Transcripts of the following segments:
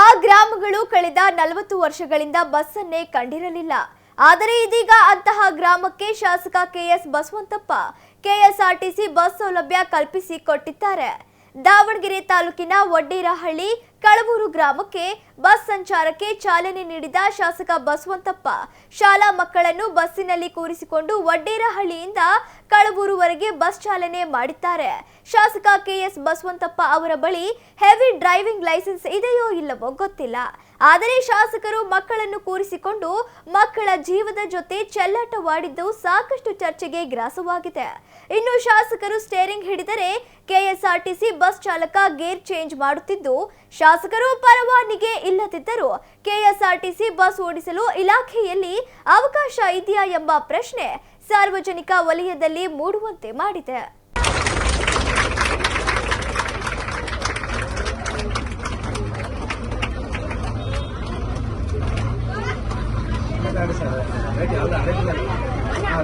ಆ ಗ್ರಾಮಗಳು ಕಳೆದ ನಲವತ್ತು ವರ್ಷಗಳಿಂದ ಬಸ್ಸನ್ನೇ ಕಂಡಿರಲಿಲ್ಲ. ಆದರೆ ಇದೀಗ ಅಂತಹ ಗ್ರಾಮಕ್ಕೆ ಶಾಸಕ ಕೆಎಸ್ ಬಸವಂತಪ್ಪ, ಕೆಎಸ್ಆರ್ಟಿಸಿ ಬಸ್ ಸೌಲಭ್ಯ ಕಲ್ಪಿಸಿ ಕೊಟ್ಟಿದ್ದಾರೆ. ದಾವಣಗೆರೆ ತಾಲೂಕಿನ ವಡ್ಡೇರಹಳ್ಳಿ ಕಳಬೂರು ಗ್ರಾಮಕ್ಕೆ ಬಸ್ ಸಂಚಾರಕ್ಕೆ ಚಾಲನೆ ನೀಡಿದ ಶಾಸಕ ಬಸವಂತಪ್ಪ. ಶಾಲಾ ಮಕ್ಕಳನ್ನು ಬಸ್ಸಿನಲ್ಲಿ ಕೂರಿಸಿಕೊಂಡು ವಡ್ಡೇರಹಳ್ಳಿಯಿಂದ ಕಳವೂರುವರೆಗೆ ಬಸ್ ಚಾಲನೆ ಮಾಡಿದ್ದಾರೆ. ಶಾಸಕ ಕೆಎಸ್ ಬಸವಂತಪ್ಪ ಅವರ ಬಳಿ ಹೆವಿ ಡ್ರೈವಿಂಗ್ ಲೈಸೆನ್ಸ್ ಇದೆಯೋ ಇಲ್ಲವೋ ಗೊತ್ತಿಲ್ಲ. ಆದರೆ ಶಾಸಕರು ಮಕ್ಕಳನ್ನು ಕೂರಿಸಿಕೊಂಡು ಮಕ್ಕಳ ಜೀವದ ಜೊತೆ ಚೆಲ್ಲಾಟವಾಡಿದ್ದು ಸಾಕಷ್ಟು ಚರ್ಚೆಗೆ ಗ್ರಾಸವಾಗಿದೆ. ಇನ್ನು ಶಾಸಕರು ಸ್ಟೇರಿಂಗ್ ಹಿಡಿದರೆ ಕೆಎಸ್ಆರ್ಟಿಸಿ ಬಸ್ ಚಾಲಕ ಗೇರ್ ಚೇಂಜ್ ಮಾಡುತ್ತಿದ್ದು ಶಾಸಕರು ಪರವಾನಿಗೆ ಇಲ್ಲದಿದ್ದರೂ ಕೆಎಸ್ಆರ್ಟಿಸಿ ಬಸ್ ಓಡಿಸಲು ಇಲಾಖೆಯಲ್ಲಿ ಅವಕಾಶ ಇದೆಯಾ ಎಂಬ ಪ್ರಶ್ನೆ ಸಾರ್ವಜನಿಕ ವಲಯದಲ್ಲಿ ಮೂಡುವಂತೆ ಮಾಡಿದೆ.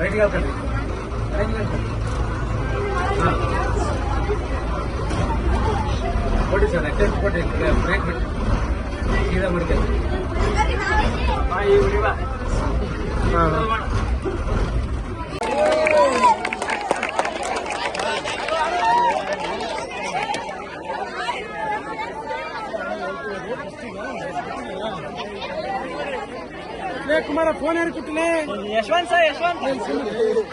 ರೆಡಿ ಅಲ್ಲ ರೆಡಿ ಹಾಂ ರೆಡಿ ಆಗ್ತದೆ ರೆಡಿ ಆಗ್ತದೆ ಹಾಂ ಕೊಡಿ ಸರ್ ಎಕ್ಸೆಸ್ ಕೊಡಿ ಬ್ರೇಕ್ ಬಿಟ್ಟು ಸೀದಾ ಮಾಡ್ಕೊಳ್ಳಿ ಹಾಂ ಹಾಂ ಕುಮಾರ ಫೋನ್ ಯಾರು ಕೊಟ್ಟಿಲ್ಲ Yashwant sir Yashwant school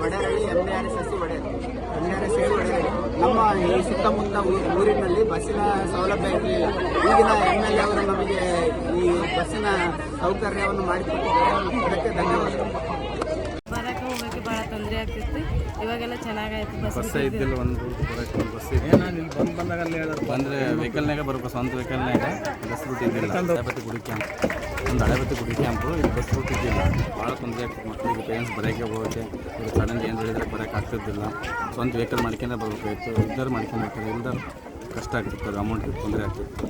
Vaderahalli M D R S S vada M ನಮ್ಮ ಈ ಸುತ್ತಮುತ್ತ ಊರಿನಲ್ಲಿ ಬಸ್ಸಿನ ಸೌಲಭ್ಯ ಇರಲಿಲ್ಲ ಈಗಿನ ಎಂ ಎಲ್ ಎ ಅವರು ನಮಗೆ ಈ ಬಸ್ಸಿನ ಸೌಕರ್ಯವನ್ನು ಮಾಡಿಕೊಟ್ಟಿದ್ದಾರೆ. ಅದಕ್ಕೆ ಧನ್ಯವಾದಗಳು ಬರಕ್ಕೆ ಹೋಗಕ್ಕೆ ಭಾಳ ತೊಂದರೆ ಆಗ್ತಿತ್ತು. ಇವಾಗೆಲ್ಲ ಚೆನ್ನಾಗಾಯ್ತು ಬಸ್ ಬಸ್ಸೇ ಇದ್ದಿಲ್ಲ ಒಂದು ಬರಕ್ಕೆ ಬಸ್ ಇದೆ ನಾನು ಇಲ್ಲಿ ಬಂದು ಬಂದಾಗ ಅಲ್ಲಿ ಬಂದರೆ ವೆಹಿಕಲ್ನಾಗ ಬರ್ಬೇಕು ಸ್ವಂತ ವೆಹಿಕಲ್ನಾಗ ಬಸ್ ರೂಟ್ ಇದ್ದಿಲ್ಲ ಒಂದು ಹಳೆಬತ್ತಿ ಗುಡಿ ಕ್ಯಾಂಪು ಇಲ್ಲಿ ಬಸ್ ರೂಟ್ ಭಾಳ ತೊಂದರೆ ಆಗ್ತಿತ್ತು. ಮಕ್ಕಳಿಗೆ ಪೇರೆಂಟ್ಸ್ ಬರೋಕ್ಕೆ ಹೋಗೋಕ್ಕೆ. ಈಗ ಸಡನ್ ಏನು ಹೇಳಿದ್ರೆ ಬರೋಕೆ ಆಗ್ತಿದ್ದಿಲ್ಲ. ಸ್ವಂತ ವೆಹಿಕಲ್ ಮಾಡ್ಕೊಂಡೇ ಬರ್ಬೇಕಾಗಿತ್ತು ಮಾಡ್ಕೊಂಡು ಹೋಗ್ತಾರೆ ಇಲ್ದಾರ ಕಷ್ಟ ಆಗ್ತಿತ್ತು. ಅದು ಅಮೌಂಟ್ ತೊಂದರೆ ಆಗ್ತಿತ್ತು.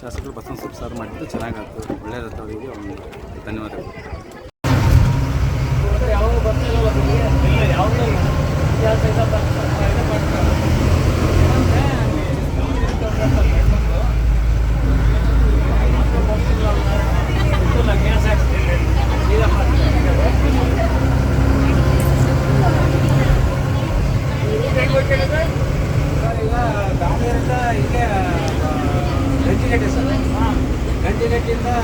ಶಾಸಕರು ಬಸ್ ಸ್ವಲ್ಪ ಸಾರು ಮಾಡಿದ್ದು ಚೆನ್ನಾಗಾಗ್ತದೆ ಒಳ್ಳೆಯದಾಗ್ತದೆ ಅವರಿಗೆ. ಒಂದು ಧನ್ಯವಾದಗಳು. kita.